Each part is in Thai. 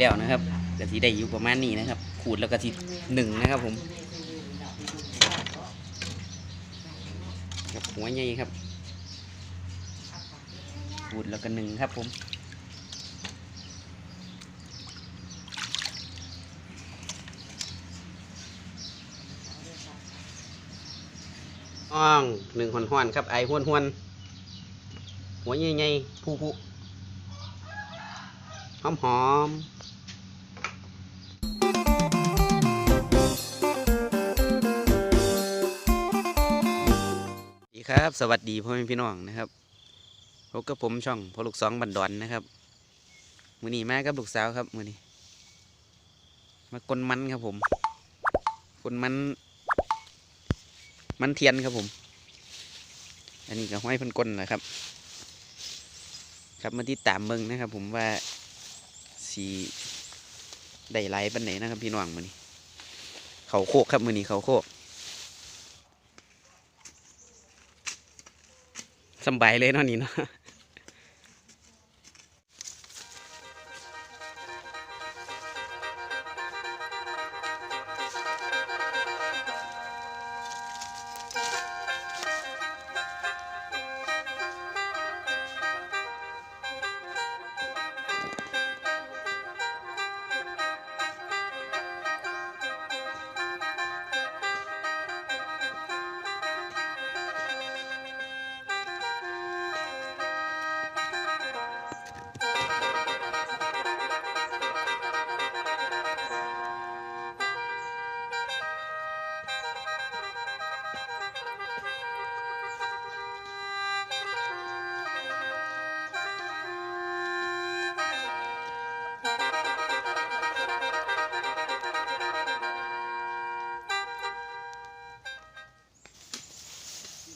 แล้วนะครับกะทิได้อยู่ประมาณนี้นะครับ ขูดแล้วกะทิหนึ่งนะครับผมกับหัวใหญ่ครับขูดแล้วก็หนึ่งครับผมอ่องหนึ่งห้อนครับไอห้วนๆหัวใหญ่ๆผู้ๆหอมหอม ครับ สวัสดีพ่อแม่พี่น้องนะครับพบกับผมช่องพ่อลูกสองบันดอนนะครับมือนี้มากับลูกสาวครับมือนี้ มากลมันครับผมกลมัน มันเทียนครับผม อันนี้ก็ห้อยพันกลแหละครับ ครับมาที่ตามเมืองนะครับ ผมว่าสีได้ไล่ปันไหนนะครับ พี่น้องมือนี้ เขาโคกครับมือนี้เขาโคก สบายเลยเนาะนี่เนาะ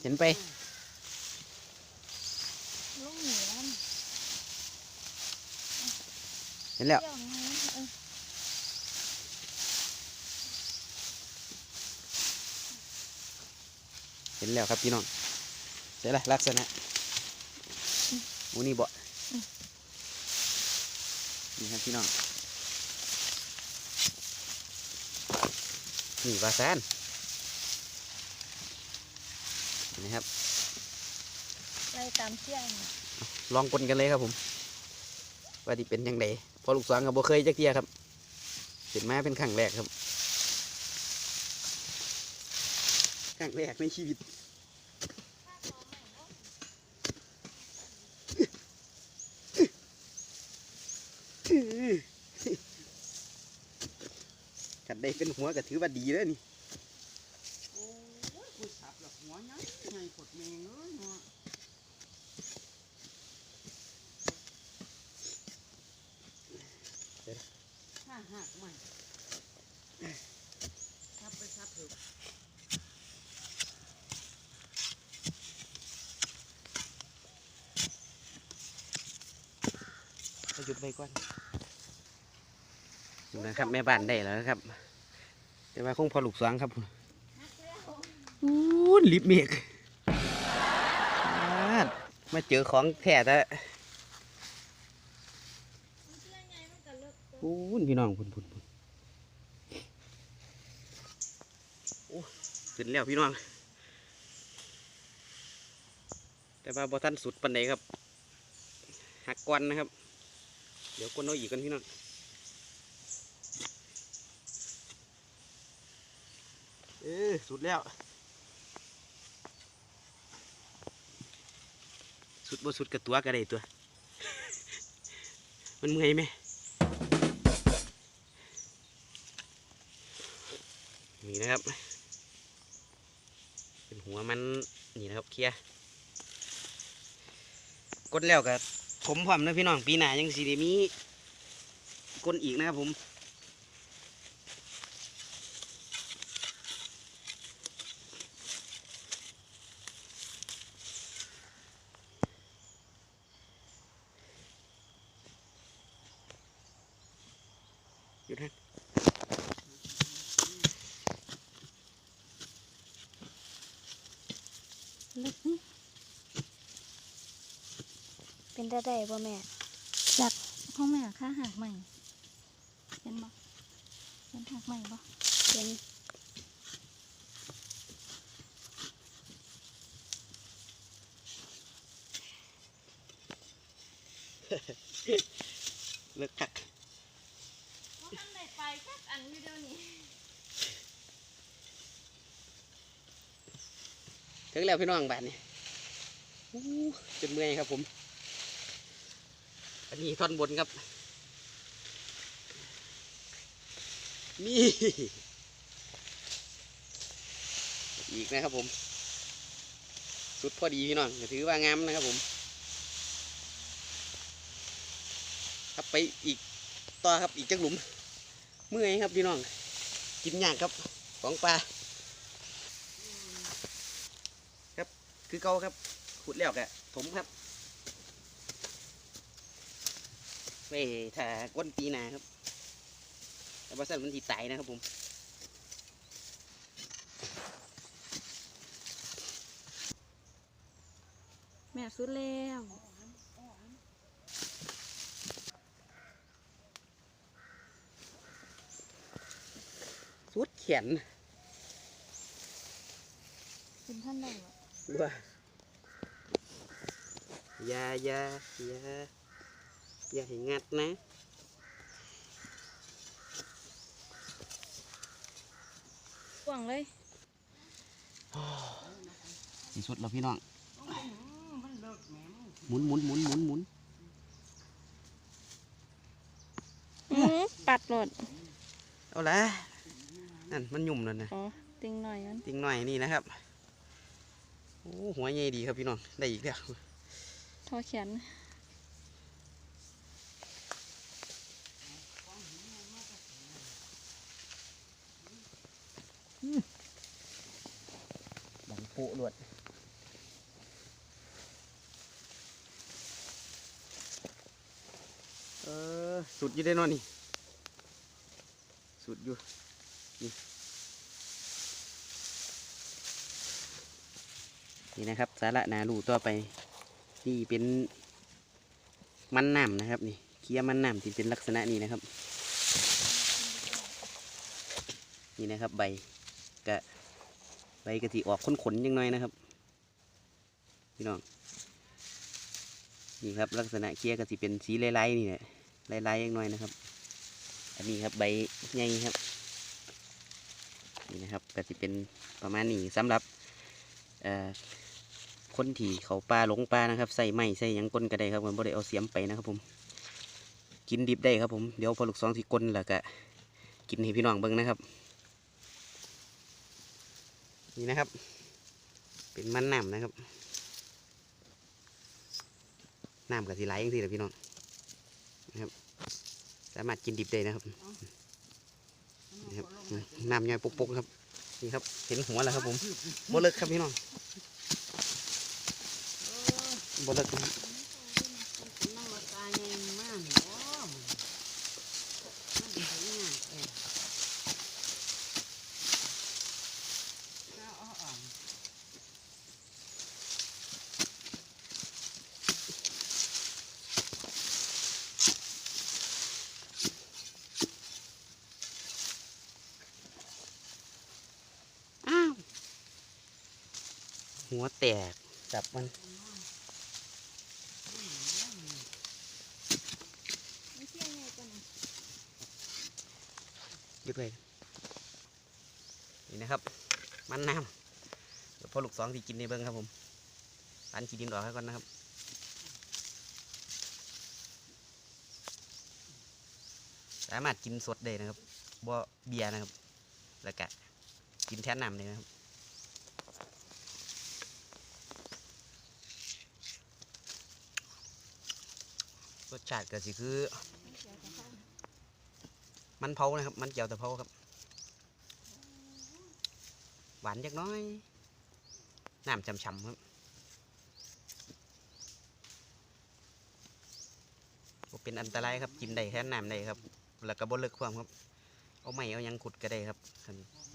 เห็นไปลูกเหนียวเห็นแล้วเห็นแล้วครับพี่น้องเสร็จและลักษณะมูนี่บ่นี่ครับพี่น้องนี่ปลาแซน นี่ครับไล่ตามเที่ยงลองกลนกันเลยครับผมว่าที่เป็นยังไงพอลูกสาวกับบ่เคยจักเทียครับเห็นมาเป็นครั้งแรกครับครั้งแรกในชีวิตขัดได้เป็นหัวก็ถือว่าดีแล้วนี่ โอ้ยกูสับหลักหัว ไงไงกดเมงเอ้ยเนาะห้าหักใหม่ซับไปซับเถอะก็หยุดไว้ก่อนดูนะครับแม่บ้านได้แล้วนะครับ แต่ว่าคงพอลูกสวางครับอู้ลิบเมกอาด มาเจอของแท้แต่อู้นพี่น้องพุ่นพุ่นพุ่นโอ้ขึ้นแล้วพี่น้อง แต่ว่าบ่ทันสุดปันใดครับ หักกวนนะครับ เดี๋ยวกวนเอาอีกกันพี่น้องเออสุดแล้ว สุดบ่สุดกับตัวก็ได้ตัว มันเมื่อยไหมนี่นะครับ เป็นหัวมันนี่นะครับเคลียกดแล้วกับผมพร้อมนะพี่น้องปีหน้ายังสิได้มีกลอีกนะครับผม หยุดฮะ ลึกนี่ เป็นได้ได้บ่แม่จักพ่อแม่ค่าหักใหม่หักใหม่ปะเห็นเลิกคักว่าทำไหนไปกัอันอยู่เดียวนี้ถึงแล้วพี่น้องบ้านนี่อู้จนเมื่อยครับผม อันนี้ท่อนบนครับ นี่ อีกนะครับผม สุดพอดีพี่น้องถือว่างามนะครับผมครับไปอีกต่อครับอีกจักหลุม เมื่อยครับพี่น้อง กินยากครับของปลาครับคือเก่าครับขุดแล้วกะถมครับไว้ถ้าก้นปีหนาครับแต่ว่าสั้นมันทีตายนะครับผมแม่สุดแล้วสุดแขนเป็นท่านใดวะว่าอย่าอย่าอย่า อย่าให้งัดนะกว่างเลยสีสุดแล้วพี่น้องมันเลิกแหมมึงหมุนหมุนหมุนหมุนหมุนอือปัดหลดเอาละนั่นมันหยุ่มแล้วนะอ๋อติงหน่อยนั้นจริงหน่อยนี่นะครับโอ้หัวใหญ่ดีครับพี่น้องได้อีกแล้วทอแขน ดังป๊ะลวดเออสุดยู่ได้นอนนี่ สุดอยู่ นี่ นี่นะครับ สาระนาลูต่อไป นี่เป็นมันน้ำนะครับ นี่เคี้ยมันน้ำที่เป็นลักษณะนี้นะครับ นี่นะครับใบ กะใบกะทิออกขนๆยังน้อยนะครับ พี่น้องนี่ครับลักษณะเคี้ยกะทิเป็นสีลายๆนี่แหละลายๆยังน้อยนะครับ อันนี้ครับใบใหญ่ครับนี่นะครับกะทิเป็นประมาณนี้สำหรับคนที่เขาปลาหลงปลานะครับใส่ไม้ใส่ยังก้นก็ได้ครับผมบ่ได้เอาเสียมไปนะครับผมกินดิบได้ครับผมเดี๋ยวพอลูกสองที่ก้นแล้วก็กินให้พี่น้องเบิ่งนะครับ นี่นะครับ เป็นมันน้ำนะครับน้ำกับสีไหลอย่างที่แหละพี่น้องนะครับ สามารถกินดิบได้นะครับนี่ครับน้ำย่อยปุกๆครับนี่ครับเห็นหัวแล้วครับผมบ่เลิกครับพี่น้องบ่เลิกครับ นั่งมาตายไงมากโอ้มึงมันไปง่ายเองเอาเอาเอา อ้าว หัวแตกจับมันยึดไว้นี่นะครับ มันน้ำเดี๋ยวพอลูกสองที่กินในเบิ้งครับผมปันขีดินออกให้ก่อนนะครับสามารถกินสดได้นะครับบ่เบียร์นะครับ แล้วก็กินแทนน้ำเลยนะครับ รสชาติก็สิคือ มันเผานะครับ มันเจียวแต่เผาครับ หวานจักน้อยน้ำช่ำๆครับเป็นอันตรายครับกินได้แทนน้ำได้ครับ แล้วก็บ่เลิกความครับ เอาไม้เอายังขุดก็ได้ครับ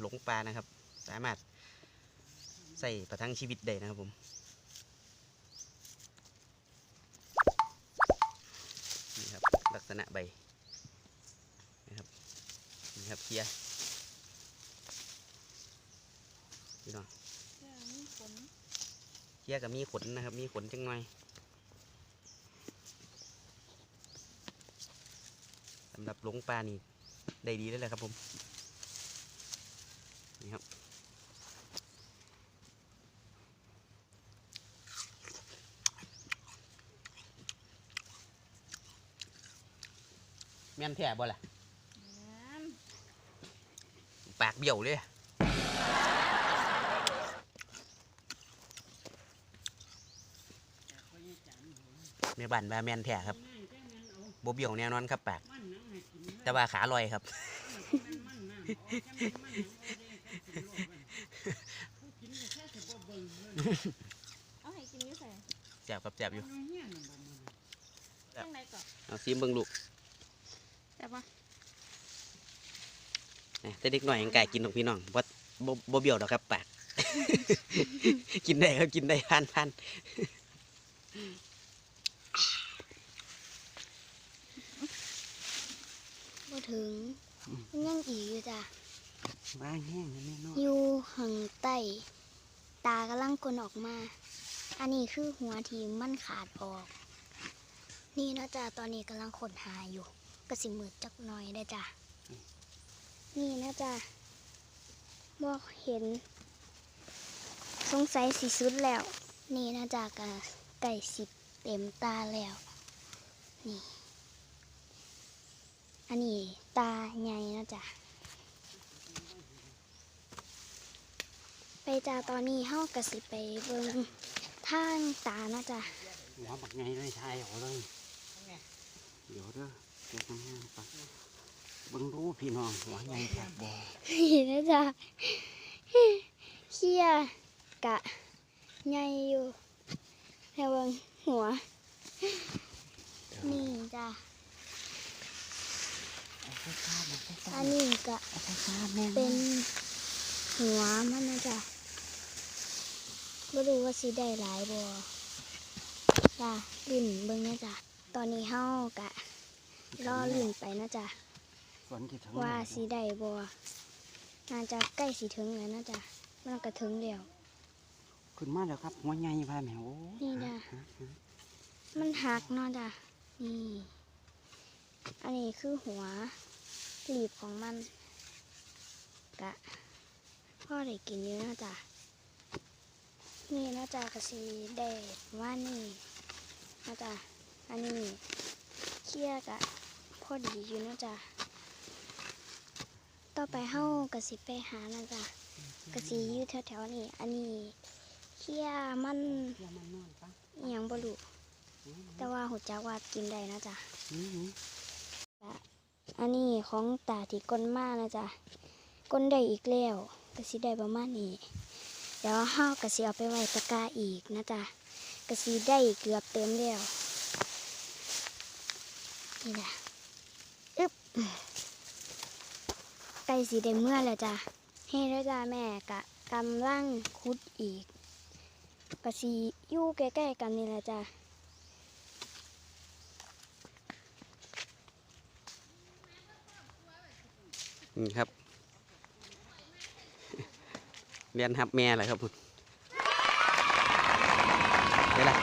หลงปลานะครับ สามารถใส่ประทังชีวิตได้นะครับผม นี่ครับ ลักษณะใบนะครับนี่ครับเคลียร์พี่น้องเคลียกับมีขนนะครับ มีขนจังหน่อยสำหรับหลงปลานี่ได้ดีแล้วแหละครับผมนี่ครับ แม่นแท้บ่ล่ะน้ำปากเบี้ยวเลยจากพ่อใหญ่จันหัวแม่บ้านว่าแม่นแท้ครับง่ายจังนั้นเอาบ่เบี้ยวแน่นอนครับปากมันนังให้กินแต่ว่าขาลอยครับมันมันน้ำอ๋อแค่มันมันนังเอาเด้ก็กินโลดมันผู้กินก็แค่จะบ่เบิ่งเลยเอาให้กินอยี่ใส่แซ่บครับแซ่บอยู่เอาเฮียน่ะบ่มื้อนี้ครับยังไงก่อนเอาซีมเบิ่งลูก แต่ปะนะแต่เด็กหน่อยยังกล้ากินของพี่น้องบ่บ่บ่เบี้ยวดอกครับปาก กินได้ครับกินได้ทานทานมาถึงมันยังอีกอยู่จ้ะบ้าแห้งนะแม่น้องอยู่ห่างใต้ตากำลังกลนออกมา อันนี้คือหัวทีมมันขาดออก นี่นะจ๊ะตอนนี้กำลังขนหาอยู่ กระสิมืดจักหน่อยได้จ้ะ นี่นะจ๊ะบอกเห็น สงสัยสิสุดแล้ว นี่นะจ๊ะกะไก่สิบเต็มตาแล้ว นี่ อันนี้ตาใหญ่นะจ๊ะไปจ้าตอนนี้เฮากะสิไปเบิ่งทางตานะจ๊ะหัวบักไงเลยทายเอาเลยเดี๋ยวเด้อ เดี๋ยวทำงานก่อนเบิ่งดูพี่น้องหัวใหญ่ครับบ่นี่นะจ๊ะเขี้ยกะใหญ่อยู่แล้วเบิ่งหัว นี่จ้ะอันนี้กะเป็นหัวมันนะจ๊ะไม่รู้ว่าสิได้หลายบ่จ้ะลิ่นเบิ่งนะจ๊ะตอนนี้เฮากะ รอลิ่นไปนะจ๊ะฝนที่ถึงว่าสีได้บ่น่าจะใกล้สีถึงแล้วนะจ๊ะมันก็ถึงแล้วขึ้นมาแล้วครับหัวใหญ่พาแมวนี่จ้ะมันหักเนาะจ้ะนี่อันนี้คือหัวหลีบของมันกะพ่อได้กินเยอะนะจ๊ะนี่นะจ๊ะกะสีได้ว่านี่นะจ๊ะอันนี้เคี่ยกะพ อดีอยู่นะจ๊ะต่อไปเฮากะสิไปหานะจ๊ะกระสีอยู่แถวๆนี้อันนี้เคี่ยมันเดี๋ยวมันนอนปะอิหยังบ่รู้แต่ว่าหูจักว่ากินได้นะจ๊ะอันนี้ของตาที่ก้นมานะจ๊ะก้นได้อีกแล้วก็สิได้ประมาณนี้เดี๋ยวเฮาก็สิเอาไปไว้ตะกาอีกนะจ๊ะก็สิได้เกือบเต็มแล้วนี่นะ อึ๊บใกล้สิได้เมื่อแล้วจ้ะเฮ้แล้วจ้ะแม่กะกำลังคุดอีกก็สิอยู่ใกล้ๆกันนี่แหละจ้ะนี่ครับเรียนฮับแม่แหละครับเดี๋ยวละ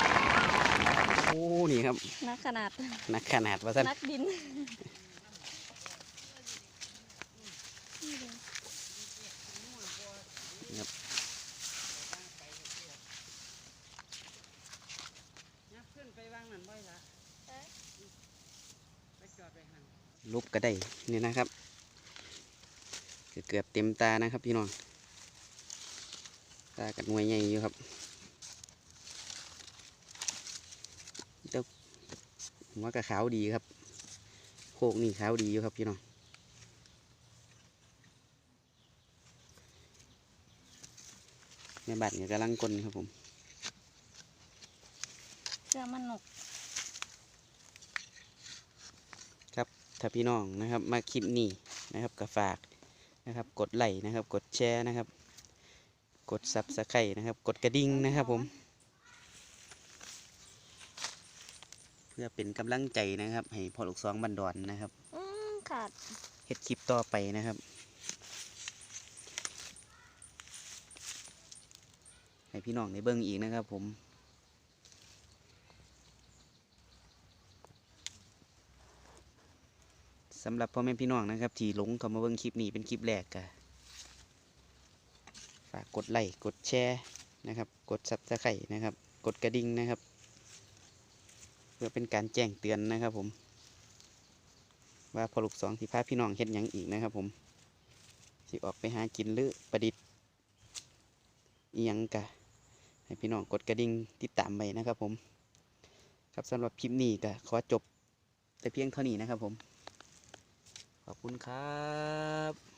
โอ้ นี่ครับ นักขนาด นักขนาดว่าสั้นนักดิน ยับขึ้นไปวางนั่นบ่อยละไปจอดไปหัน ลุบ ก็ได้นี่นะครับ เกือบเต็มตานะครับพี่น้องตากัดหน่วยใหญ่อยู่ครับเจ้าหัวกระขาวดีครับ โคกนี่ขาวดีอยู่ครับพี่น้องแม่บัตรเนี่ยกำลังกลนครับผมเสื้อมันหนก ถ้าพี่น้องนะครับมาคลิปนี้นะครับก็ฝากนะครับกดไลค์นะครับ กดแชร์นะครับ กดซับสไครต์นะครับ กดกระดิ่งนะครับผมเพื่อเป็นกำลังใจนะครับ ให้พ่อลูกซองบันดอนนะครับอืมขาดเฮ็ดคลิปต่อไปนะครับ ให้พี่น้องได้เบิ่งอีกนะครับผม สำหรับพ่อแม่พี่น้องนะครับ ที่หลงเข้ามาเบิ่งคลิปนี้เป็นคลิปแรกก็ฝากกดไลค์กดแชร์นะครับ กดซับสไครต์นะครับ กดกระดิ่งนะครับ เพื่อเป็นการแจ้งเตือนนะครับผม ว่าพอลูกสองสิพาพี่น้องเฮ็ดหยังอีกนะครับ ผมสิออกไปหากินหรือประดิษฐ์เอียงกะให้พี่น้องกดกระดิ่งติดตามไปนะครับผม ครับสำหรับคลิปนี้ก็ขอจบแต่เพียงเท่านี้นะครับผม ขอบคุณครับ